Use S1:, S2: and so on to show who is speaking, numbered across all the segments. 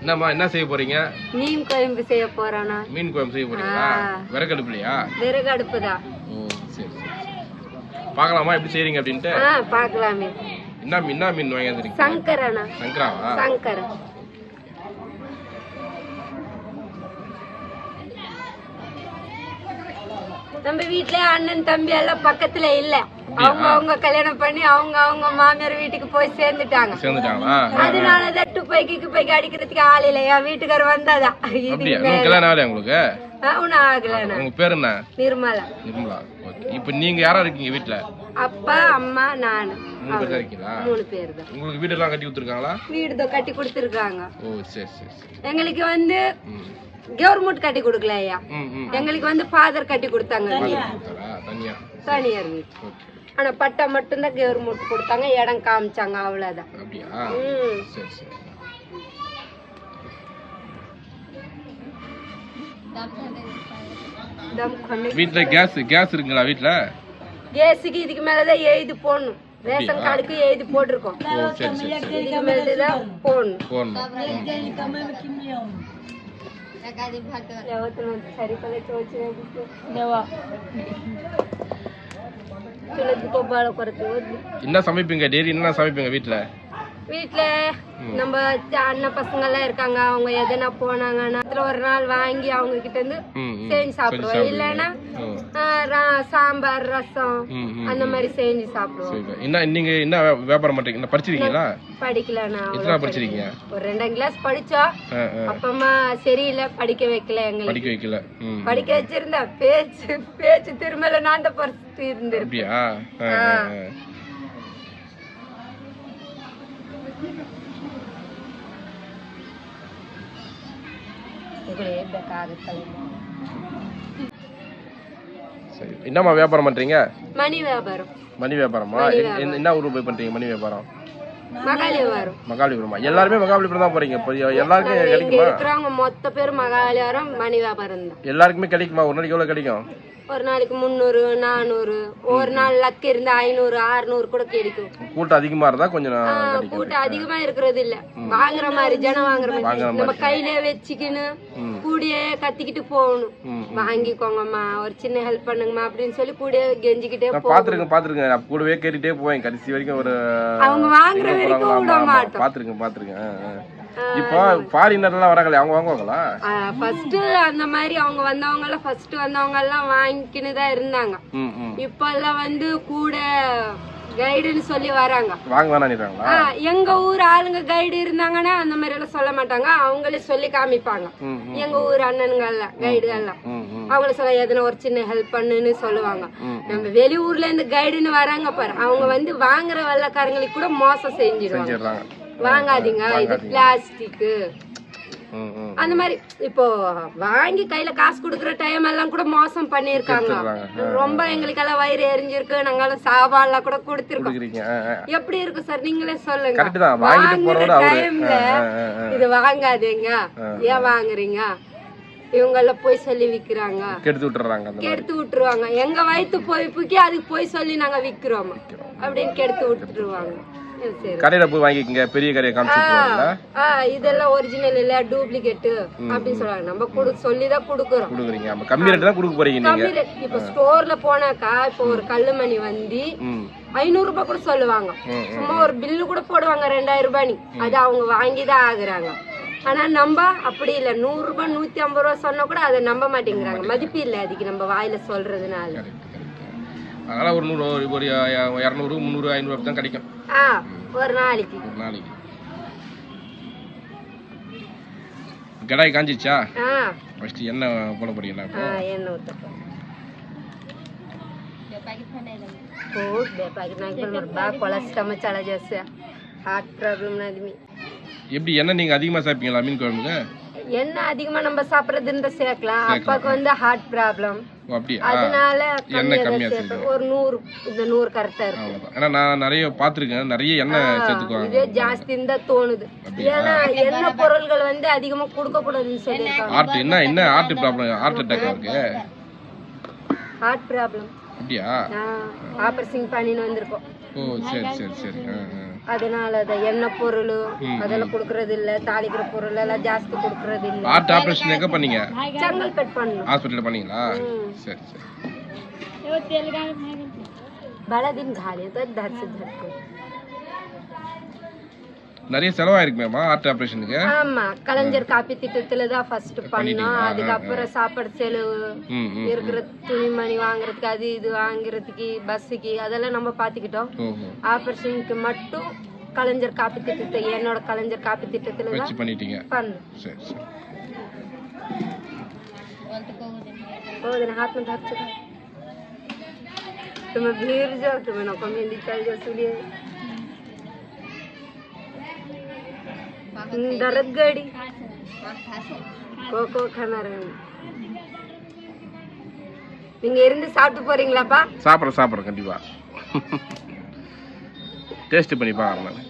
S1: என்னம்மா என்ன செய்ய போறீங்க?
S2: மீன் குழம்பு செய்ய போறானா?
S1: மீன் குழம்பு செய்ய போறீங்களா. விறகடுப்புலையா?
S2: விறகு அடுப்பு தான்.
S1: ஓ சரி சரி சரி. பார்க்கலாமா? எப்படி செய்றீங்க அப்படின்ட்டு?
S2: ஆ பார்க்கலாமே.
S1: என்ன மீன் என்ன மீன் வாங்கி வந்துருக்கீங்க?
S2: சங்கரனா.
S1: சங்கராவா?
S2: சங்கர். நம்ம வீட்ல அண்ணன் தம்பி எல்லாம் பக்கத்துல இல்ல. அவங்க அவங்க கல்யாணம் பண்ணி அவங்க அவங்க மாமியார் வீட்டுக்கு போய் சேர்ந்துட்டாங்க.
S1: சேர்ந்துட்டாங்களா?
S2: அதனாலதான் டுப்பைக்கு குப்பைக்கு அடிக்கிறதுக்கு ஆள் இல்ல. என் வீட்டுக்காரர் வந்தாதான்
S1: கல்யாணம் ஆகலையா உங்களுக்கு? உங்க பேர் என்ன?
S2: நிர்மலா.
S1: நிர்மலா. ஓகே. இப்போ நீங்க யாரா இருக்கீங்க வீட்ல?
S2: அப்பா அம்மா நானு.
S1: மூணு பேர் தான் இருக்கீங்களா?
S2: மூணு பேர் தான்.
S1: உங்களுக்கு கட்டி கொடுத்துருக்காங்களா?
S2: வீடு தான் கட்டி கொடுத்துருக்காங்க.
S1: ஓ சரி சரி சரி.
S2: எங்களுக்கு வந்து கவர்மெண்ட் கட்டி கொடுக்கல ஐயா
S1: ம் ம்.
S2: எங்களுக்கு வந்து ஃபாதர் கட்டி கொடுத்தாங்க தனியார் வீடு.
S1: ஓகே.
S2: ஆனால் பட்டா மட்டும்தான் கவர்மெண்ட் கொடுத்தாங்க இடம் காமிச்சாங்க
S1: அவ்வளோதான்
S2: ம்.
S1: கேஸ் கேஸ் இருக்குங்களா வீட்ல?
S2: கேஸுக்கு இதுக்கு மேலதான் எழுதி போடணும். ரேஷன் கார்டுக்கு எழுதி போட்டிருக்கோம். இதுக்கு மேலதான் போடணும். சோச்சு சரி
S1: என்ன சமைப்பீங்க? டெய்லி என்ன சமைப்பீங்க வீட்ல?
S2: வீட்ல நம்ம அண்ணன் பசங்க எல்லாம் இருக்காங்க. அவங்க எதனா போனாங்கன்னா ஒரு நாள் வாங்கி அவங்க கிட்ட இருந்து செஞ்சு சாப்பிடுவோம். இல்லைன்னா சாம்பார் ரசம் அந்த மாதிரி செஞ்சு சாப்பிடுவோம்.
S1: என்ன நீங்க என்ன வியாபாரம் பண்றீங்க? படிச்சிருக்கீங்களா?
S2: படிக்கல நான்
S1: எத்தனை படிச்சிருக்கீங்க?
S2: ஒரு ரெண்டாம் கிளாஸ் படிச்சோம். அப்பமா சரியில்லை படிக்க வைக்கல எங்களுக்கு.
S1: படிக்க வைக்கல.
S2: படிக்க வச்சிருந்தா பேச்சு பேச்சு திருமல நான் தான் பறிச்சு இருந்திருப்பேன்
S1: என்னம்மா வியாபாரம் பண்றீங்க? மணி வியாபாரம். மணி வியாபாரமா? என்ன ஊருக்கு போய் பண்றீங்க மணி வியாபாரம்? மகாலிபுரம் எல்லாருமே மகாபலிபுரம் தான் போறீங்க. எல்லாருக்கும் கிடைக்குமா?
S2: மொத்த பேர் மகாலிபுரம் மணி வியாபாரம் தான்.
S1: எல்லாருக்குமே கிடைக்குமா? ஒரு நாளைக்கு எவ்வளோ கிடைக்கும்?
S2: ஒரு நாளைக்கு முந்நூறு நானூறு ஒரு நாள் லக் இருந்தா ஐநூறு அறுநூறு கூட கிடைக்கும்.
S1: கூட்டம் அதிகமா இருந்தா கொஞ்சம்
S2: கூட்டம் அதிகமா இருக்கிறது இல்ல. வாங்குற மாதிரி ஜனம் வாங்குற மாதிரி. நம்ம கையில வச்சுக்கின்னு கூடிய கத்திக்கிட்டு போகணும். வாங்கிக்கோங்கம்மா ஒரு சின்ன ஹெல்ப் பண்ணுங்கம்மா அப்படின்னு சொல்லி கூடிய கெஞ்சிக்கிட்டே
S1: பாத்துருங்க பாத்துருங்க கூடவே கேட்டுட்டே போவேன் கடைசி வரைக்கும் ஒரு
S2: அவங்க வாங்குற
S1: போறாங்களோ, பாத்துருக்கேன் பாத்துருக்கேன். இப்போ வராங்களே அவங்க வாங்குவாங்களா?
S2: ஃபர்ஸ்ட் அந்த மாதிரி அவங்க வந்தவங்க எல்லாம் ஃபர்ஸ்ட் வந்தவங்க எல்லாம் வாங்கிக்கின்னு தான் இருந்தாங்க இப்ப எல்லாம் வந்து கூட கைடுன்னு சொல்லி வராங்க.
S1: வாங்க
S2: எங்க ஊர் ஆளுங்க கைடு இருந்தாங்கன்னா அந்த மாதிரி எல்லாம் சொல்ல மாட்டாங்க. அவங்களே சொல்லி காமிப்பாங்க. எங்க ஊர் அண்ணனுங்க எல்லாம் கைடு எல்லாம் அவங்கள சொல்ல எதனா ஒரு சின்ன ஹெல்ப் பண்ணுன்னு சொல்லுவாங்க. நம்ம வெளியூர்ல இருந்து கைடுன்னு வராங்க பாரு. அவங்க வந்து வாங்குற வெள்ளக்காரங்களுக்கு கூட மோசம்
S1: செஞ்சிடுறாங்க.
S2: வாங்காதீங்க. இது பிளாஸ்டிக் அந்த மாதிரி இப்போ வாங்கி கையில காசு கொடுக்குற டைம் எல்லாம் கூட மோசம் பண்ணிருக்காங்க. ரொம்ப எங்களுக்கெல்லாம் வயிறு எரிஞ்சிருக்கு. நாங்கெல்லாம் சாப்பாடுலாம் கூட கொடுத்துருக்கோம். எப்படி இருக்கும் சார் நீங்களே சொல்லுங்க.
S1: அவரு.
S2: டைம்ல. இது வாங்காதீங்க. ஏன் வாங்குறீங்க? இவங்க எல்லாம் போய் சொல்லி விக்கிறாங்க.
S1: கெடுத்து விட்டுறாங்க
S2: கெடுத்து விட்டுருவாங்க. எங்க வயிற்று பொய்ப்புக்கே அதுக்கு போய் சொல்லி நாங்க விக்கிறோம். அப்படின்னு கெடுத்து விட்டுருவாங்க.
S1: கடையில போய் வாங்கிக்கங்க பெரிய கடையை காமிச்சு
S2: இதெல்லாம் ஒரிஜினல் இல்ல டூப்ளிகேட் அப்படின்னு சொல்றாங்க. நம்ம குடு சொல்லிதான் குடுக்குறோம்.
S1: கொடுக்குறீங்க. அப்ப கம்மி ரேட்டு தான் கொடுக்க போறீங்க நீங்க.
S2: இப்ப ஸ்டோர்ல போனாக்கா இப்போ ஒரு கல்லுமணி வந்து ஐநூறு ரூபாய் கூட சொல்லுவாங்க. சும்மா ஒரு பில்லு கூட போடுவாங்க ரெண்டாயிரம் ரூபாய் அது அவங்க வாங்கிதான் ஆகுறாங்க. ஆனால் நம்ம அப்படி இல்லை. நூறுரூபா நூற்றி ஐம்பது ரூபா சொன்னால் கூட அதை நம்ப மாட்டேங்கிறாங்க. மதிப்பு இல்லை அதுக்கு நம்ம வாயில்
S1: சொல்கிறதுனால அதனால் ஒரு நூறு ஒரு இரநூறு முந்நூறு ஐநூறு தான் கிடைக்கும்.
S2: ஆ ஒரு நாளைக்கு.
S1: ஒரு நாளைக்கு. கடாய் காஞ்சிச்சா? ஃபர்ஸ்ட் எண்ணெய் போட போறீங்களா
S2: எண்ணெய் ஊத்த ಓ ಬೇಕಾಗಿ ನಾಲ್ಕು ಬರ್ಬಾ ಕೊಲೆಸ್ಟ್ರಾಮ ಚಾಳ ಜಾಸ್ತಿ ಹಾರ್ಟ್ ಪ್ರಾಬ್ಲಮ್ನ ಆದ್ಮಿ
S1: எப்படி எண்ணெய் நீங்கள் அதிகமாக சாப்பிப்பீங்களா மீன் குழம்புக்கு?
S2: என்ன அதிகமா நம்ம சாப்பிட்றதுன்ற சேர்க்கலாம். அப்பாவுக்கு வந்து ஹார்ட் ப்ராப்ளம் அதனால
S1: எண்ணெய்
S2: கம்மியா சேர்ப்பேன். ஒரு நூறு இந்த நூறு கரெக்டா
S1: அவ்வளோதான் ஏன்னா நான் நிறைய பார்த்துருக்கேன். நிறைய எண்ணெய் சேர்த்துக்குவாங்க.
S2: இதே ஜாஸ்தின்னு தான் தோணுது. ஏன்னா எண்ணெய் பொருள்கள் வந்து அதிகமா கொடுக்க கூடாதுன்னு சொல்லியிருக்காங்க.
S1: ஹார்ட் என்ன என்ன ஹார்ட் ப்ராப்ளம் ஹார்ட் அட்டாக் இருக்கு?
S2: ஹார்ட் ப்ராப்ளம்
S1: அப்படியா?
S2: ஆபரேஷன் பண்ணின்னு வந்திருக்கோம்.
S1: ஓ சரி சரி சரி. ஆ.
S2: அதனால தான் எண்ணெய் பொருள் அதெல்லாம் கொடுக்கறது இல்ல தாளிக்கிற பொருள் எல்லாம் ஜாஸ்தி கொடுக்கறது இல்ல
S1: ஹார்ட் ஆபரேஷன் எங்க பண்ணீங்க?
S2: செங்கல்பேட் பண்ணோம்.
S1: ஹாஸ்பிடல்ல பண்ணீங்களா? சரி சரி.
S2: பலதின் காலியத்தை தரிசி
S1: நிறைய செலவாயிருக்குமேமா ஹார்ட் ஆபரேஷனுக்கு
S2: ஆமா கலைஞர் காப்பி திட்டத்துல தான் ஃபர்ஸ்ட் பண்ணோம். அதுக்கப்புறம் சாப்பாடு செலவு இருக்கிற துணிமணி வாங்குறதுக்கு அது இது வாங்குறதுக்கு பஸ்ஸுக்கு அதெல்லாம் நம்ம பாத்துக்கிட்டோம் ஆபரேஷனுக்கு மட்டும் கலைஞர் காப்பி திட்டத்தை என்னோட கலைஞர் காப்பி திட்டத்துல தான்
S1: பண்ணிட்டீங்க. சரி சரி.
S2: ಹೋದ್ರೆ ಹಾಕೊಂಡು ಹಾಕ್ತಾರೆ ತುಂಬ ಭೀರ್ ಜಾಗ್ತವೆ ನಾವು ಕಮ್ಮಿ ಚಳಿ ಸುಳಿ नको मेहंदी चल जाओ सुनिए डरत गाड़ी கோகோ கணரன் நீங்க இருந்து சாப்பிட்டு போறீங்களாப்பா
S1: சாப்பிட்றேன் சாப்பிட்றேன் கண்டிப்பாக டேஸ்ட் பண்ணி பார்க்குறேன் நான்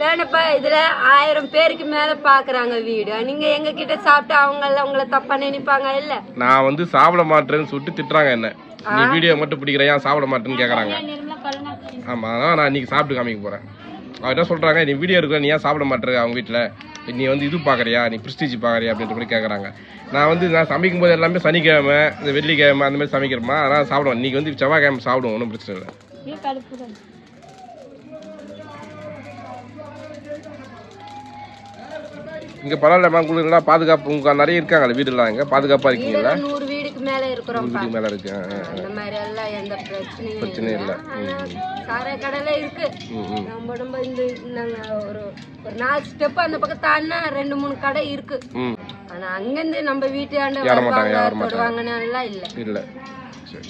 S2: தானப்பா இதுல ஆயிரம் பேருக்கு மேல பாக்குறாங்க வீடியோ நீங்க எங்க கிட்ட சாப்பிட்டு அவங்க எல்லாம் உங்களை தப்பா நினைப்பாங்க இல்ல
S1: நான் வந்து சாப்பிட மாட்டேன்னு சொல்லிட்டு திட்டுறாங்க என்ன நீ வீடியோ மட்டும் பிடிக்கிற ஏன் சாப்பிட மாட்டேன்னு கேட்குறாங்க ஆமாம் அதான் நான் இன்னைக்கு சாப்பிட்டு காமிக்க போகிறேன் அவங்க என்ன சொல்கிறாங்க நீ வீடியோ எடுக்கிற நீ ஏன் சாப்பிட மாட்டேற அவங்க வீட்டில் நீ வந்து இது பார்க்குறியா நீ ப்ரிஸ்டீஜ் பார்க்குறியா அப்படின்ற மாதிரி கேட்குறாங்க நான் வந்து நான் சமைக்கும் போது எல்லாமே சனிக்கிழமை இந்த வெள்ளிக்கிழமை அந்த மாதிரி சமைக்கிறோமா? அதனால் சாப்பிடுவேன். இன்னைக்கு வந்து செவ்வாய்க்கிழமை சாப்பிடுவோம் ஒன்றும் பிரச்சனை இல்லை. இங்கே பரவாயில்லம்மா உங்களுக்கு நல்லா பாதுகாப்பு நிறைய இருக்காங்களே வீடுலாம் இங்கே பாதுகாப்பாக இருக்கீங்களா?
S2: மேல இருக்கிறோம்
S1: வீட்டுக்கு மேலே இருக்கு.
S2: அந்த மாதிரி எல்லாம் எந்த பிரச்சனையும்
S1: பிரச்சனையும்
S2: இல்ல. சாராய கடையில இருக்கு. நம்ம நம்ம இந்த நாங்க ஒரு ஒரு நாலு ஸ்டெப் அந்த பக்கம் தாண்டினா ரெண்டு மூணு கடை இருக்கு. ஆனா அங்கிருந்து நம்ம
S1: ஏற மாட்டாங்க,
S2: வருவாங்க. தொடுவாங்கன்னு எல்லாம் இல்ல.
S1: இல்லை. சரி.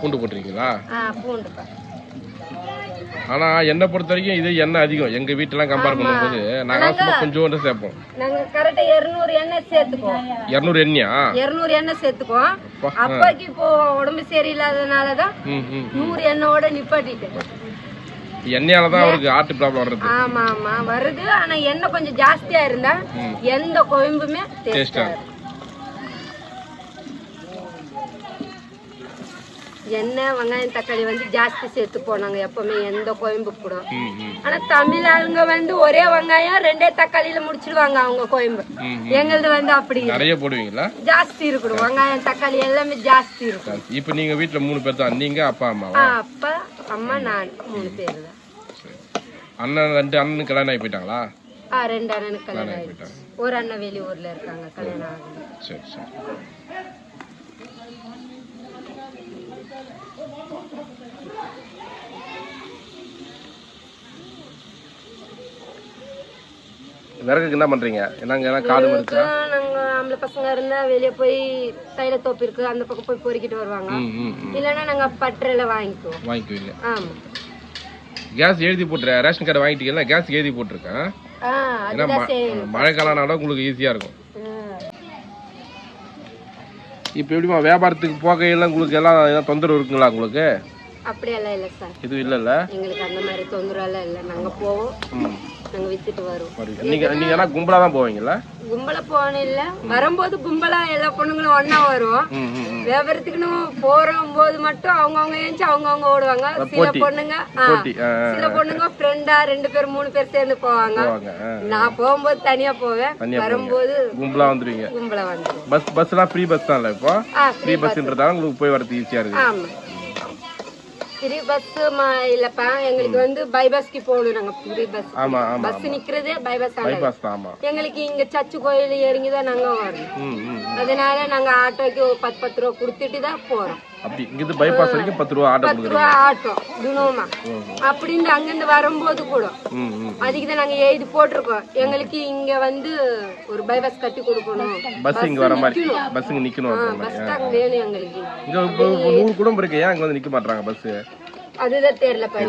S1: பூண்டு போட்டிருக்கீங்களா?
S2: ஆ
S1: ஆனா என்னை பொறுத்த வரைக்கும் இது எண்ணெய் அதிகம். எங்க வீட்டெல்லாம் கம்பேர் பண்ணும்போது நாங்க சும்மா கொஞ்சோண்டு சேர்ப்போம்.
S2: நாங்க கரெக்டா இருநூறு எண்ணெய் சேர்த்துக்குவோம்.
S1: இரநூறு எண்ணெயா?
S2: இருநூறு எண்ணெய் சேர்த்துக்குவோம். அப்பாக்கு இப்போ உடம்பு சரியில்லாதனாலதான் நூறு எண்ணெயோட நிப்பாட்டிட்டேன்.
S1: எண்ணெயால தான் அவருக்கு ஹார்ட் ப்ராப்ளம் வர்றது.
S2: ஆமா ஆமா. வருது ஆனா எண்ணெய் கொஞ்சம் ஜாஸ்தியா இருந்தா எந்த குழம்புமே
S1: டேஸ்டா
S2: எண்ணெய் வெங்காயம் தக்காளி வந்து ஜாஸ்தி சேர்த்துப்போம் நாங்க எப்பவுமே எந்த குழம்பு கூட. ஆனா தமிழ் ஆளுங்க வந்து ஒரே வெங்காயம் ரெண்டே தக்காளியில முடிச்சிடுவாங்க அவங்க குழம்பு
S1: ம்,
S2: எங்களது வந்து அப்படி.
S1: நிறைய போடுவீங்களா?
S2: ஜாஸ்தி இருக்கணும் வெங்காயம் தக்காளி எல்லாமே ஜாஸ்தி இருக்கும்
S1: இப்போ நீங்க வீட்ல மூணு பேர் தான் நீங்க அப்பா அம்மாவா?
S2: ஆ, அப்பா அம்மா நான் மூணு பேர் தான்.
S1: அண்ணன் ரெண்டு அண்ணன் கல்யாணம் ஆகி போயிட்டாங்களா?
S2: ஆ ரெண்டு அண்ணனுக்கு கல்யாணம்
S1: ஆகி
S2: ஒரு அண்ணன் வெளியூர்ல இருக்காங்க கல்யாணம் ஆகுது
S1: சரி சரி. விறகுக்கு என்ன பண்றீங்க? என்னங்க காடு இருக்கா
S2: நாங்க ஆம்பளை பசங்க இருந்தா வெளிய போய் தைல தோப்பு இருக்கு அந்த பக்கம் போய் பொறுக்கிட்டு வருவாங்க. இல்லைன்னா நாங்க பட்டறையில வாங்கிக்குவோம்.
S1: வாங்கிக்குவீங்க.
S2: ஆமா.
S1: கேஸ் எழுதி போட்டுரு ரேஷன் கார்டு வாங்கிட்டீங்களா கேஸ் எழுதி போட்டிருக்கேன்.
S2: ஆ
S1: ஏன்னா மழை காலம்னால உங்களுக்கு ஈஸியா இருக்கும். இப்போ எப்படிமா வியாபாரத்துக்கு போகையெல்லாம் உங்களுக்கு எல்லாம் எல்லாம் தொந்தரவு இருக்குங்களா உங்களுக்கு?
S2: அப்படியெல்லாம் இல்ல சார்.
S1: எதுவும் இல்லைல்ல?
S2: எங்களுக்கு அந்த மாதிரி தொந்தரவு எல்லாம் இல்லை. நாங்க போவோம்.
S1: ம்.
S2: நாங்க வித்துட்டு வருவோம்.
S1: வருவீங்க. நீங்க நீங்க எல்லாம் கும்பலா தான் போவீங்களா
S2: கும்பல போன இல்ல. வரும்போது கும்பலா எல்லா பொண்ணுங்களும் ஒண்ணா வருவோம்.
S1: ம் ம் ம்.
S2: வியாபாரத்துக்குன்னு போது மட்டும் அவங்கவுங்க ஏஞ்சி அவங்கவுங்க ஓடுவாங்க. சில. பொண்ணுங்க சில பொண்ணுங்க ஃப்ரெண்டா ரெண்டு பேர் மூணு பேர் சேர்ந்து போவாங்க. நான் போகும்போது தனியா போவேன். வரும்போது
S1: கும்பலா வந்துருவீங்க.
S2: கும்பல வந்துடும்
S1: பஸ் பஸ்லாம் ஃப்ரீ பஸ் தான் இப்போ? ஃப்ரீ பஸ்ன்றதால உங்களுக்கு போய் வரது ஈஸியா இருக்கு.
S2: ஆமா. ஃப்ரீ பஸ் இல்லப்பா எங்களுக்கு வந்து பைபாஸ்க்கு போகணும் நாங்க ஃப்ரீ பஸ்
S1: ஆமா ஆமா
S2: பஸ் நிக்கிறதே பைபாஸ்
S1: பைபாஸ் ஆமா.
S2: எங்களுக்கு இங்க சர்ச்சு கோயில் இறங்கி தான் நாங்க வரணும்
S1: ம் ம்
S2: அதனால நாங்க ஆட்டோக்கு பத்து பத்து ரூபா கொடுத்துட்டு தான் போறோம்.
S1: அப்படி இங்கிருந்து பைபாஸ் வரைக்கும் பத்து ரூபா ஆட்டோ
S2: பத்து ரூபா ஆட்டோ தினமா அப்படின்னு அங்கிருந்து வரும்போது கூட அதுக்கு தான் நாங்க எழுதி போட்டிருக்கோம். எங்களுக்கு இங்க வந்து ஒரு பைபாஸ் கட்டி கொடுக்கணும்.
S1: பஸ் இங்க வர மாதிரி பஸ் இங்க நிக்கணும்
S2: பஸ் ஸ்டாண்ட் வேணும் எங்களுக்கு.
S1: இங்க நூறு குடும்பம் இருக்கு. ஏன் அங்க வந்து நிக்க மாட்டாங்க பஸ்
S2: அதுதான் தெரியலப்பா.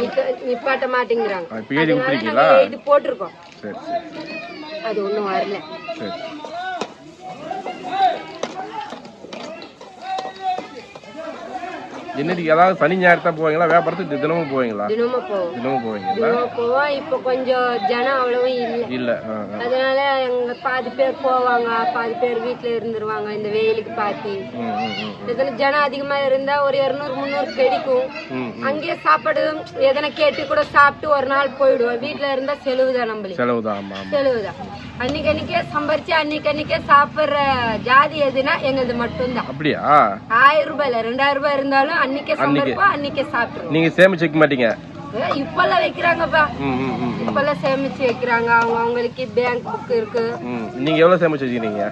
S2: நிப்பாட்ட மாட்டேங்கிறாங்க.
S1: இப்போ எழுதி
S2: போட்டிருக்கோம். அது ஒண்ணும் வரல.
S1: சரி. என்னடி ஏதாவது சனி ஞாயிறு தான் போவீங்களா? வியாபாரத்துக்கு தினமும் போவீங்களா?
S2: தினமும் போவோம்.
S1: தினமும் போவீங்களா?
S2: போவோம். இப்போ கொஞ்சம் ஜனம் அவ்வளவும் இல்லை.
S1: இல்ல.
S2: அதனால எங்க பாதி பேர் போவாங்க பாதி பேர் வீட்டுல இருந்துருவாங்க இந்த வெயிலுக்கு பாத்தி. இதுல ஜனம் அதிகமா இருந்தா ஒரு இருநூறு முந்நூறு கிடைக்கும். அங்கேயே சாப்பாடு எதனா கேட்டு கூட சாப்பிட்டு ஒரு நாள் போயிடுவோம். வீட்டுல இருந்தா செலவுதான் நம்மளுக்கு.
S1: செலவு தான் ஆமா ஆமா.
S2: செலவுதான். அன்னைக்கு அன்னைக்கே சம்பாரிச்சு அன்னைக்கு அன்னைக்கே சாப்பிடுற ஜாதி எதுனா எங்களது மட்டும்தான்.
S1: அப்படியா?
S2: ஆயிரம் ரூபாயில ரெண்டாயிரம் ரூபாய் இருந்தாலும் அன்னைக்கே சம்பாதிப்போம் அன்னைக்கே சாப்பிடுவோம்
S1: நீங்க சேமிச்சு வைக்க மாட்டீங்க.
S2: இப்பெல்லாம் வைக்கிறாங்கப்பா. இப்பெல்லாம் சேமிச்சு வைக்கிறாங்க. அவங்க அவங்களுக்கு பேங்க் புக் இருக்கு.
S1: நீங்க எவ்வளவு சேமிச்சு வச்சுக்கிறீங்க?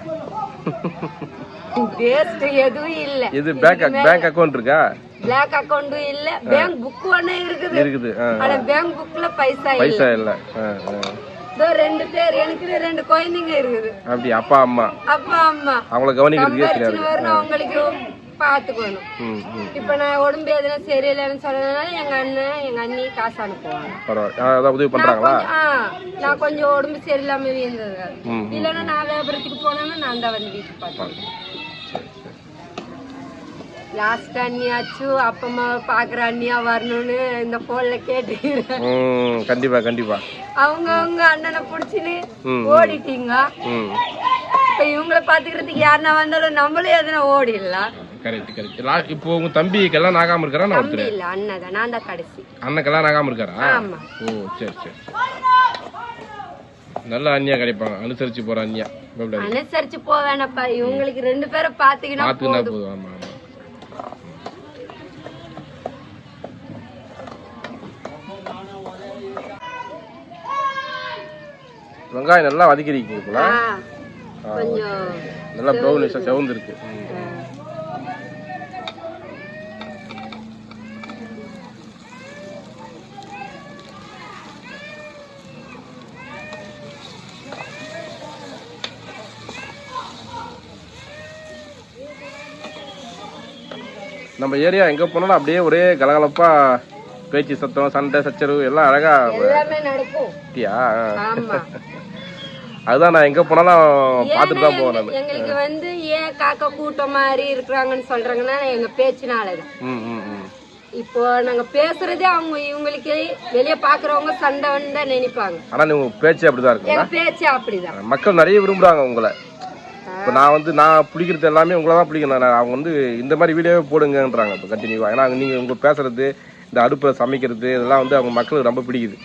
S2: வேஸ்ட் எதுவும் இல்ல.
S1: இது பேங்க் பேங்க் அக்கவுண்ட் இருக்கா?
S2: பிளாக் அக்கவுண்டும் இல்ல. பேங்க் புக் ஒண்ணு இருக்குது.
S1: இருக்குது
S2: ஆனா பேங்க் புக்ல பைசா இல்ல.
S1: பைசா இல்ல
S2: ரெண்டு பேர் எனக்கு ரெண்டு குழந்தைங்க இருக்குது.
S1: அப்படி அப்பா அம்மா.
S2: அப்பா அம்மா.
S1: அவங்கள
S2: வரணும் அவங்களுக்கு பாத்துக்கணும். இப்ப நான் உடம்பு எதுனா சரியில்லைன்னு சொன்னதுனால எங்க அண்ணன் எங்க அண்ணி காசு அனுப்புவாங்க.
S1: பரவாயில்ல. உதவி பண்றாங்களா?
S2: நான் கொஞ்சம் உடம்பு சரியில்லாம இருந்தது இல்லைன்னா நான் வியாபாரத்துக்கு போனேன்னா நான் தான் வந்து வீட்டுக்கு பார்த்தேன் லாஸ்ட் அண்ணியாச்சும் அப்பா அம்மா பாக்குற அண்ணியா வரணும்னு இந்த போன்ல கேட்டுக்கிறேன்.
S1: கண்டிப்பா கண்டிப்பா.
S2: அவங்க அவங்க அண்ணனை புடிச்சுன்னு. ஓடிட்டீங்க இப்ப இவங்கள பாத்துக்கிறதுக்கு யாருன்னா வந்தாலும் நம்மளும் எதுனா ஓடிடலாம்.
S1: கரெக்ட் கரெக்ட் இப்போ உங்க தம்பி கல்யாணம் ஆகாம இருக்காரா? நான் ஒருத்தர்
S2: இல்ல அண்ணன் தான். நான் தான் கடைசி.
S1: அண்ணன் கல்யாணம் ஆகாம இருக்காரா?
S2: ஆமா.
S1: ஓ சரி சரி நல்ல அண்ணியா கிடைப்பாங்க. அனுசரிச்சு போற அண்ணியா.
S2: அனுசரிச்சு போவேனப்பா. இவங்களுக்கு ரெண்டு பேரை பாத்துக்கினா
S1: பார்த்துக்கிட்டா
S2: போதும்.
S1: ஆமா ஆமா. வெங்காயம் நல்லா வதக்கிருக்கீங்க போல நல்லா ப்ரௌனிஷா செவந்து இருக்கு
S2: ஆ,
S1: நம்ம ஏரியா எங்க போனாலும் அப்படியே ஒரே கலகலப்பா பேச்சு சத்தம் சண்டை சச்சரவு எல்லாம் அழகா
S2: எல்லாமே நடக்கும்.
S1: இருக்கியா
S2: ஆமா.
S1: அதுதான் நான் எங்க போனாலும் பார்த்துட்டு தான் போவேன்
S2: எங்க- எங்களுக்கு வந்து ஏன் காக்கா கூட்டம் மாதிரி இருக்கிறாங்கன்னு சொல்றாங்கன்னா எங்க பேச்சுனாலதான்
S1: ம் ம் ம்.
S2: இப்போ நாங்க பேசுறதே அவங்க இவங்களுக்கு வெளிய பாக்குறவங்க சண்டைன்னு தான் நினைப்பாங்க.
S1: ஆனா நீங்க பேச்சு அப்படிதான்
S2: எங்க பேச்சு அப்படிதான்.
S1: மக்கள் நிறைய விரும்புறாங்க உங்களை. இப்போ நான் வந்து நான் பிடிக்கிறது எல்லாமே உங்களை தான் பிடிக்கணும் நான் அவங்க வந்து இந்த மாதிரி வீடியோவே போடுங்கன்றாங்க இப்போ கண்டினியூவாக ஏன்னா நீங்கள் உங்க பேசுறது இந்த அடுப்பில் சமைக்கிறது இதெல்லாம் வந்து அவங்க மக்களுக்கு ரொம்ப பிடிக்குது.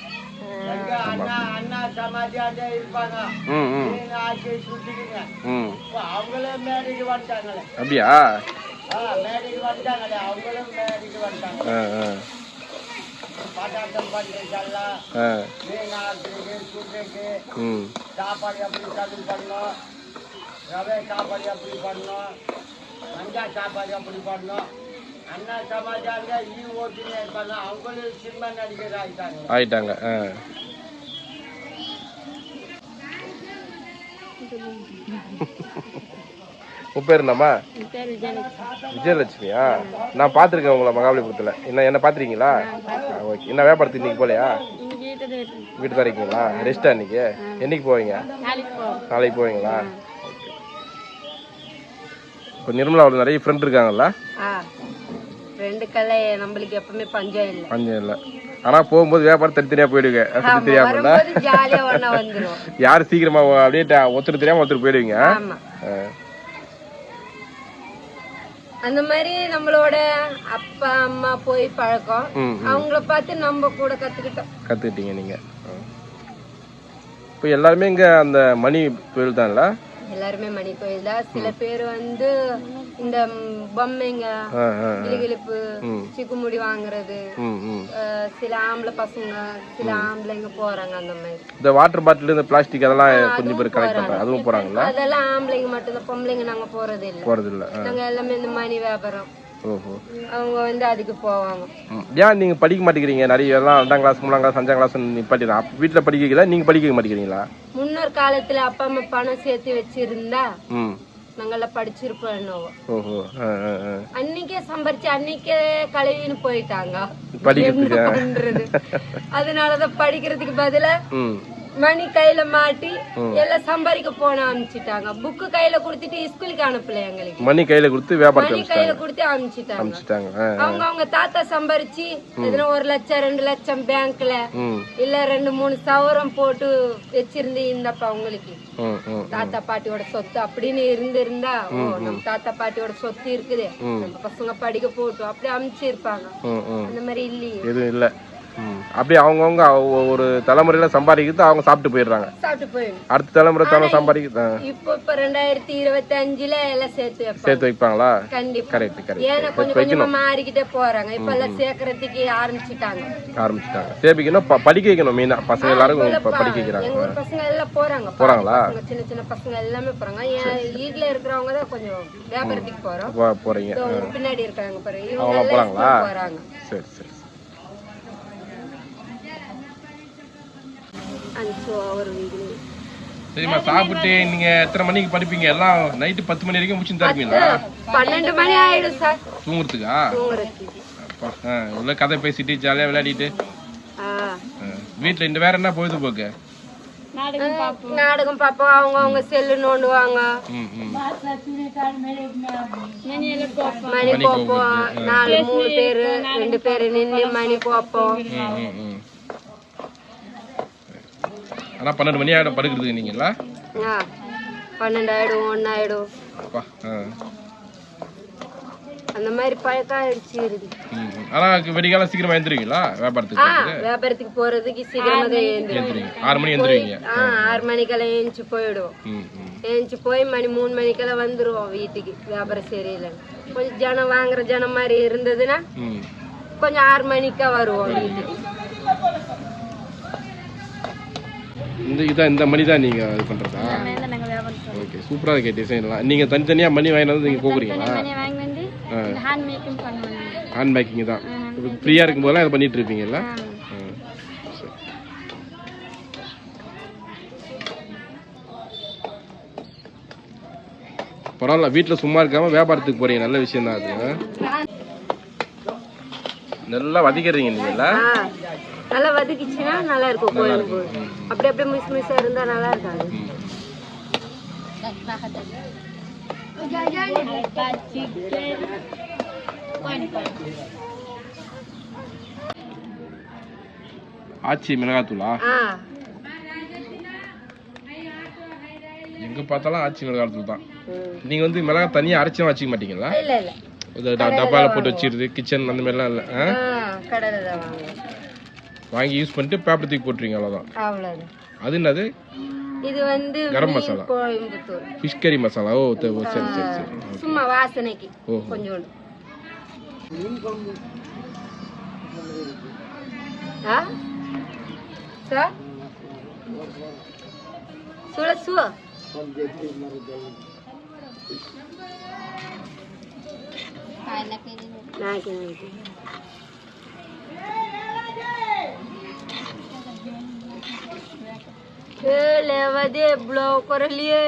S1: ம் ம். ம். அப்படியா? ஆ ஆ
S3: சாப்பாடு எப்படி பண்ணணும்? ரவை சாப்பாடு எப்படி பண்ணணும்? மஞ்சா சாப்பாடு எப்படி பண்ணணும்? அண்ணா சமாச்சாங்க ஈ ஓட்டினே இருப்பாங்க. அவங்களும் சினிமா நடிகர் ஆகிட்டாங்க
S1: ஆயிட்டாங்க ஆ. உன் பேர் என்னம்மா? விஜயலட்சுமியா? நான் பார்த்துருக்கேன் உங்களை மகாபலிபுரத்தில். என்ன என்ன பார்த்துருக்கீங்களா? ஓகே. என்ன வியாபாரத்துக்கு இன்னைக்கு போகலையா வீட்டு தான் இருக்கீங்களா? ரெஸ்டா இன்னைக்கு? என்னைக்கு போவீங்க? நாளைக்கு போவீங்களா? இப்போ நிர்மலா அவளுக்கு நிறைய ஃப்ரெண்ட் இருக்காங்கல்ல?
S2: நம்மளுக்கு எப்பவுமே பஞ்சம் இல்லை.
S1: பஞ்சம் இல்லை. ஆனால் போகும்போது வியாபாரம்
S2: வரும்போது ஜாலியா ஒண்ணா வந்துரும்.
S1: யார் சீக்கிரமா அப்படியே ஒருத்தர் தெரியாம ஒருத்தர் போயிடுவீங்க.
S2: அந்த மாதிரி நம்மளோட அப்பா அம்மா போய் பழக்கம். அவங்கள பார்த்து நம்ம கூட கத்துக்கிட்டோம்.
S1: கத்துக்கிட்டீங்க நீங்க. இப்போ எல்லாருமே இங்க அந்த மணி தொழில் தான்ல?
S2: எல்லாருமே மணி கோயில் தான் சில பேர் வந்து இந்த பொம்மைங்க கிளிகிழிப்பு. சிக்குமுடி வாங்குறது சில ஆம்பளை பசங்க சில ஆம்பளைங்க போறாங்க அந்த மாதிரி.
S1: இந்த வாட்டர் பாட்டில் இந்த பிளாஸ்டிக் அதெல்லாம் கொஞ்சம் பேர் கலெக்ட் பண்றாங்க. அதுவும் போறாங்களா?
S2: அதெல்லாம் ஆம்பளைங்க மட்டும்தான். பொம்பளைங்க நாங்க போறது இல்ல
S1: போறது இல்ல.
S2: நாங்க எல்லாமே இந்த மணி வியாபாரம். அவங்க வந்து அதுக்கு போவாங்க.
S1: ஏன் நீங்க படிக்க மாட்டேங்கிறீங்க? நிறைய எல்லாம் ரெண்டாம் கிளாஸ் மூணாம் கிளாஸ் அஞ்சாம் கிளாஸ் நிப்பாட்டிடலாம் வீட்டில் படிக்க வைக்கல நீங்க படிக்க மாட்டேங்கிறீங்களா?
S2: முன்னொரு காலத்துல அப்பா அம்மா பணம் சேர்த்து வச்சிருந்தா நாங்கெல்லாம் படிச்சிருப்போம் என்னவோ. அன்னைக்கே சம்பாரிச்சு அன்னைக்கே கழுவின்னு போயிட்டாங்க. அதனாலதான் படிக்கிறதுக்கு பதிலா மணி கையில மாட்டி எல்லாம் சம்பாதிக்க போன அனுப்பிச்சிட்டாங்க புக்கு கையில கொடுத்துட்டு ஸ்கூலுக்கு அனுப்பல எங்களுக்கு.
S1: மணி கையில கொடுத்து வியாபாரத்தை
S2: மணி கையில கொடுத்து அனுப்பிச்சிட்டாங்க அவங்க அவங்க தாத்தா சம்பாரிச்சு எதுனா ஒரு லட்சம் ரெண்டு லட்சம் பேங்க்ல இல்ல ரெண்டு மூணு சவரம் போட்டு வச்சிருந்து
S1: ம் ம்
S2: தாத்தா பாட்டியோட சொத்து அப்படின்னு இருந்து இருந்தா ஓ நம்ம தாத்தா பாட்டியோட சொத்து இருக்குது. நம்ம பசங்க படிக்க போட்டும் அப்படி
S1: ம்.
S2: அந்த மாதிரி இல்லையே.
S1: எதுவும் இல்லை. அப்படியே அவங்கவுங்க அவ- ஒரு தலைமுறையில சம்பாதிக்கிறது அவங்க சாப்பிட்டு போயிடுறாங்க. அடுத்த தலைமுறை தலை சம்பாதிக்க ஆ,
S2: இப்போ இப்ப ரெண்டாயிரத்தி இருபத்தி அஞ்சுல எல்லாம் சேர்த்து
S1: சேர்த்து வைப்பாங்களா?
S2: கண்டிப்பா.
S1: கரெக்ட் கரெக்ட்
S2: ஏன்னா கொஞ்சம் கொஞ்சமா மாறிக்கிட்டே போறாங்க. இப்ப எல்லாம் சேர்க்கறதுக்கு ஆரம்பிச்சுட்டாங்க.
S1: ஆரம்பிச்சிட்டாங்க. சேபிக்கணும் ப- படிக்க வைக்கணும் மெயினா பசங்க எல்லாரும் இப்ப படிக்க வைக்கிறாங்க.
S2: எங்க பசங்க எல்லாம் போறாங்க.
S1: போறாங்களா?
S2: சின்ன சின்ன பசங்க எல்லாமே போறாங்க. என் வீட்ல இருக்கிறவங்க தான் கொஞ்சம் வியாபாரத்துக்கு போறோம்.
S1: போறீங்க.
S2: பின்னாடி இருக்காங்க பாருங்க. இவங்க
S1: போறாங்களா? சரி சரி.
S2: அவர்
S1: சரிம்மா சாப்பிட்டு நீங்க எத்தனை மணிக்கு படிப்பீங்க? எல்லாம் நைட்டு பத்து மணி வரைக்கும் முடிச்சுட்டு தான் இருப்பீங்களா?
S2: பன்னெண்டு மணி ஆயிடும் சார்.
S1: தூங்குறதுக்கா? உள்ள கதை பேசிட்டு ஜாலியா விளையாடிட்டு. வீட்ல இந்த வேற என்ன பொழுதுபோக்கு
S2: நாடகம் பார்ப்போம். அவங்க அவங்க செல்லு நோண்டுவாங்க. மணி போப்போம் நாலு மூணு பேரு ரெண்டு பேரு நின்று மணி போப்போம்
S1: ம், ம், ம். ஆனா பன்னெண்டு மணி ஆயிடும் படுக்கிறதுக்கு நீங்களா?
S2: ஆ, பன்னெண்டு ஆயிடும் ஒன்னு ஆயிடும்
S1: அப்பா ஆ.
S2: அந்த மாதிரி பழக்கம் ஆயிடுச்சு இருக்கு
S1: ம், ம். ஆனா விடிகாலம் சீக்கிரமா எழுந்திருவீங்களா வியாபாரத்துக்கு?
S2: வியாபாரத்துக்கு போறதுக்கு சீக்கிரமா தான்
S1: எழுந்திருவீங்க ஆறு மணி எழுந்திருவீங்க
S2: ஆ ஆறு மணிக்கெல்லாம் ஏஞ்சி போயிடுவோம்.
S1: ம் ம்.
S2: ஏஞ்சி போய் மணி மூணு மணிக்கெல்லாம் வந்துருவோம் வீட்டுக்கு வியாபாரம் சரியில்லை கொஞ்சம் ஜனம் வாங்குற ஜனம் மாதிரி இருந்ததுன்னா கொஞ்சம் ஆறு மணிக்கா வருவோம் வீட்டுக்கு.
S1: இந்த இதான் இந்த மணி தான் நீங்க இது பண்றதா? ஓகே சூப்பரா இருக்கு டிசைன்லாம் நீங்க தனித்தனியா மணி வாங்கிட்டு வந்து நீங்க போக்குறீங்களா?
S4: வாங்கி வந்து ஹேண்ட் மேக்கிங் பண்ணுவாங்க
S1: ஹேண்ட் பேக்கிங் தான். ஃப்ரீயா இருக்கும் போதெல்லாம் இதை பண்ணிட்டு இருப்பீங்கல்ல. பரவாயில்ல வீட்டில் சும்மா இருக்காம வியாபாரத்துக்கு போறீங்க. நல்ல விஷயம் தான் அது நல்லா வதிக்கிறீங்க நீங்களா
S2: ஆ. நல்லா வதக்கிச்சுன்னா நல்லா இருக்கும் போய் அப்படி அப்படியே மிஸ் மிஸ்ஸா இருந்தா நல்லா இருக்காது
S1: ஆச்சி மிளகாத்தூளா? எங்க பார்த்தாலும் ஆச்சி மிளகாத்தூள் தான். நீங்க வந்து மிளகா தனியா அரைச்சும் வச்சுக்க மாட்டீங்களா? டப்பால போட்டு வச்சிருது கிச்சன் அந்த மாதிரிலாம் இல்லை வாங்கி யூஸ் பண்ணிட்டு பேப்பர் தூக்கி போட்டுருவீங்க அவ்வளோதான்
S2: அவ்வளவுதான்.
S1: அது என்னது?
S2: இது வந்து
S1: கரம்
S2: மீன்
S1: மசாலா. ஃபிஷ் கறி மசாலா. ஓ சரி சரி சரி.
S2: சும்மா வாசனைக்கு. கொஞ்சோண்டு. ஆ? சார் சுட சுவ? ए लेवा दे ब्लॉक कर लिए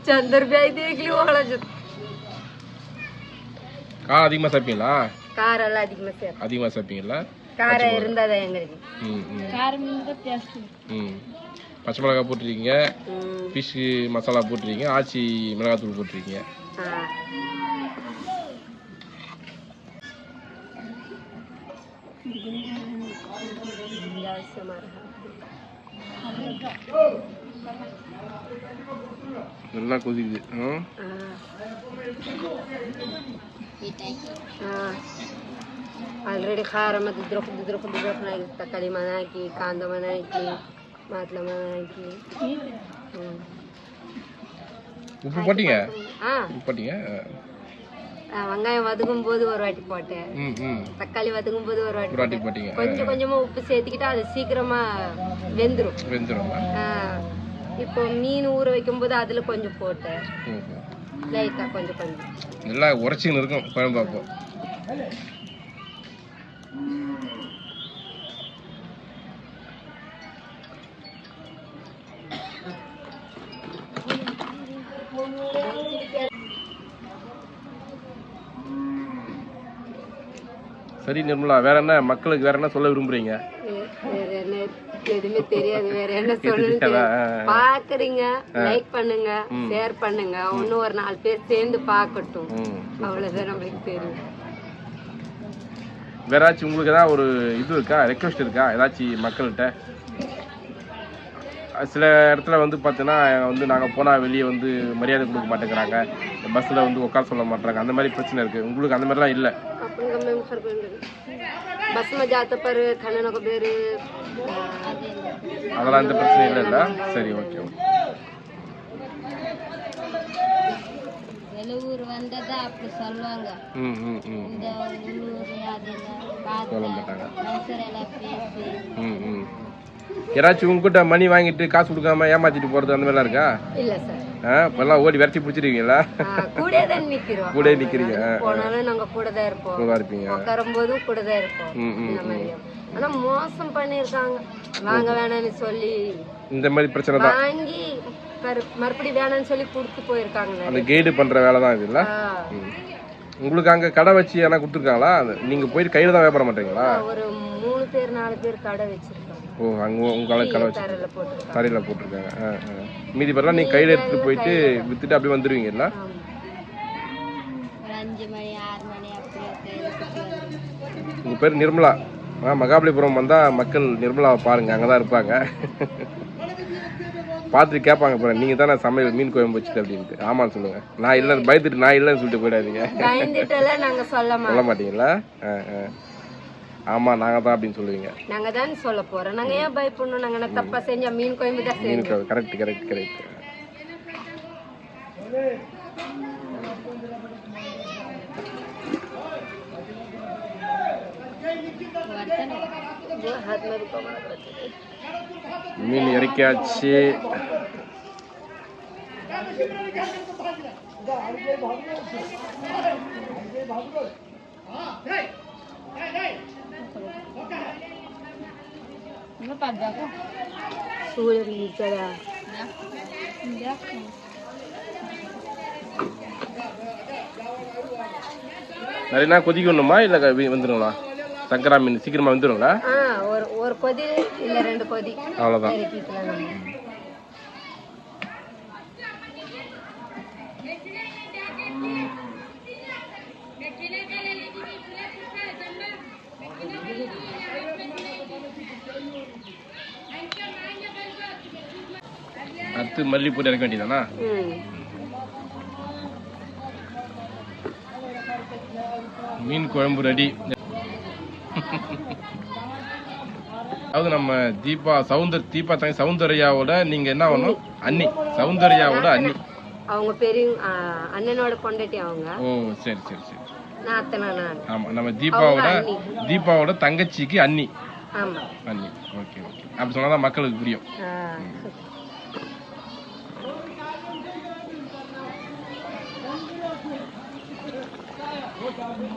S2: चंदर भाई देख लियो वाला जो
S1: காரம் அதிகமாக சாப்பிட்டீங்களா
S2: காரம் எல்லாம் அதிகமா சேர்ப்போம்
S1: அதிகமாக சாப்பிட்டீங்களா
S2: காரம் இருந்தாதான் எங்களுக்கு
S1: ம் ம்
S4: காரம் இருந்தால் டேஸ்ட்
S1: ம் பச்சை மிளகாய் போட்டிருக்கீங்க
S2: ம்,
S1: ஃபிஷ் மசாலா போட்டிருக்கீங்க ஆச்சி மிளகாத்தூள் போட்டிருக்கீங்க நல்லா கொதிக்குது
S2: ஆ ಆಲ್ರೆಡಿ ಖಾರ ಮತ್ತು ಇದ್ರೊಕ್ ಇದ್ರೊಕ್ ಇದ್ರೊಕ್ನ ಆಗಿತ್ತು ತಕ್ಕಳಿ ಮನೆ ಹಾಕಿ ಕಾಂದ ಮನೆ ಹಾಕಿ ಮಾತ್ಲ ಮನೆ ಹಾಕಿ
S1: உப்பு போட்டீங்க உப்பு போட்டீங்க
S2: வெங்காயம் வதக்கும் போது ஒரு வாட்டி போட்டேன். தக்காளி வதக்கும் போது ஒரு வாட்டி
S1: போட்டீங்க.
S2: கொஞ்சம் கொஞ்சமா உப்பு சேர்த்துக்கிட்டா அது சீக்கிரமா வெந்துரும்.
S1: வெந்துடும்
S2: ஆ. இப்போ மீன் ஊற வைக்கும் போது அதுல கொஞ்சம் போட்டேன். லைட்டா கொஞ்சம் கொஞ்சம்.
S1: நல்லா உரைச்சின்னு இருக்கும் குழம்பு அப்போ. சரி நிர்மலா வேற என்ன? மக்களுக்கு வேற என்ன சொல்ல விரும்புறீங்க?
S2: எதுவுமே தெரியாது வேற என்ன சொல்லணும்
S1: தெரியாதா?
S2: தெரியாது. பாக்குறீங்க லைக் பண்ணுங்க ஷேர் பண்ணுங்க. இன்னும் ஒரு நாலு பேர் சேர்ந்து பார்க்கட்டும். அவ்வளவுதான் நம்மளுக்கு தெரியும்.
S1: உங்களுக்கு ஏதாவது ஒரு இது இருக்கா? ரெக்வஸ்ட் இருக்கா? ஏதாச்சும் மக்கள்கிட்ட? சில இடத்துல வந்து பார்த்தீங்கன்னா வந்து நாங்கள் போனால் வெளியே வந்து மரியாதை கொடுக்க மாட்டேங்கிறாங்க. பஸ்ஸில் வந்து உட்கார சொல்ல மாட்டாங்க அந்த மாதிரி பிரச்சனை இருக்குது உங்களுக்கு அந்த மாதிரிலாம் இல்லை?
S2: आपण का मेम फरक बस में जाते पर खाने को बेर
S1: அதெல்லாம் எந்த பிரச்சனையும் இல்லைல்ல சரி ஓகே ஓகே
S4: வெளியூர் வந்ததா அப்படி சொல்லுவாங்க
S1: ம் ம் ம்
S4: இந்த உள்ளூர் அதெல்லாம் பார்த்து
S1: சொல்ல மாட்டாங்க
S4: மனுஷரெல்லாம் பேசி
S1: ம் ம் யாராச்சும் உங்ககிட்ட மணி வாங்கிட்டு காசு கொடுக்காம ஏமாத்திட்டு போகிறது அந்த மாதிரிலாம் இருக்கா?
S2: இல்ல சார்.
S1: இப்போல்லாம் ஓடி விரட்டி பிடிச்சிருக்கீங்களா
S2: கூட தான் நிக்கிறோம்.
S1: கூட நிற்கிறீங்க
S2: போனாலும் நாங்க கூட தான் இருப்போம்.
S1: நல்லா இருப்பீங்க.
S2: உட்காரும் போதும் கூட தான் இருப்போம். இந்த மாதிரி. ஆனா மோசம் பண்ணிருக்காங்க வாங்க வேணாம்னு சொல்லி
S1: இந்த மாதிரி பிரச்சனை தான்.
S2: வாங்கி மறு- மறுபடியும் வேணாம்னு சொல்லி கொடுத்து போயிருக்காங்க
S1: அந்த கைடு பண்ணுற வேலை தான் இதுல. உங்களுக்கு அங்கே கடை வச்சு ஏன்னா கொடுத்துருக்காங்களா? நீங்கள் போயிட்டு கையில் தான் வியாபாரம் பண்ணுறீங்களா
S2: ஒரு மூணு பேர் நாலு பேர் கடை வச்சிருக்காங்க
S1: ஓ அங்கே உங்களால் கடை வச்சு
S2: தரையில போட்டிருக்காங்க.
S1: ஆ ஆ. மீதி பேர்லாம் நீங்கள் கையில் எடுத்துகிட்டு போயிட்டு விற்றுட்டு அப்படியே வந்துடுவீங்கல்ல
S2: ஆமா.
S4: ஒரு அஞ்சு மணி ஆறு மணி அப்படியே கையில் சுற்றி வந்து
S1: உங்கள் பேர் நிர்மலா. ஆ மகாபலிபுரம் வந்தால் மக்கள் நிர்மலாவை பாருங்கள் அங்கே தான் இருப்பாங்க. பார்த்துட்டு கேட்பாங்க பாருங்க நீங்கள் தானே சமையல் மீன் குழம்பு வச்சுட்டு அப்படின்ட்டு. ஆமான்னு சொல்லுங்கள் நான் இல்லை பயந்துட்டு நான் இல்லைன்னு சொல்லிட்டு போயிடாதீங்க.
S2: சொல்ல
S1: மாட்டீங்களா? ஆ ஆ.
S2: ama nangga tuh abin sulingnya. Nangga
S1: dan
S2: solopora,
S1: nangga ya bayi punu
S2: nangga nak tapa senja min karet,
S1: karet, karet.
S4: Min yeri
S2: kiaci. Napad
S1: ako. கொதிக்கணுமா இல்ல வந்துருங்களா சங்கரா மீன் சீக்கிரமா
S2: வந்துருங்களா ஒரு ஒரு கொதி இல்ல ரெண்டு கொதி. அவ்வளவுதான்.
S1: அடுத்து மல்லிப்பூ இறக்க வேண்டியதானா மீன் குழம்பு ரெடி. அதாவது நம்ம தீபா சவுந்தர் தீபா தாங்க சௌந்தர்யாவோட நீங்க என்ன பண்ணணும்? அண்ணி. சௌந்தர்யாவோட அண்ணி.
S2: அவங்க பெரிய அண்ணனோட பொண்டாட்டி அவங்க.
S1: ஓ சரி சரி சரி. ஆமா நம்ம தீபாவோட. தீபாவோட தங்கச்சிக்கு அண்ணி. அண்ணி. Okay okay. அப்படி சொன்னாதான் மக்களுக்கு புரியும்.
S2: મંદિર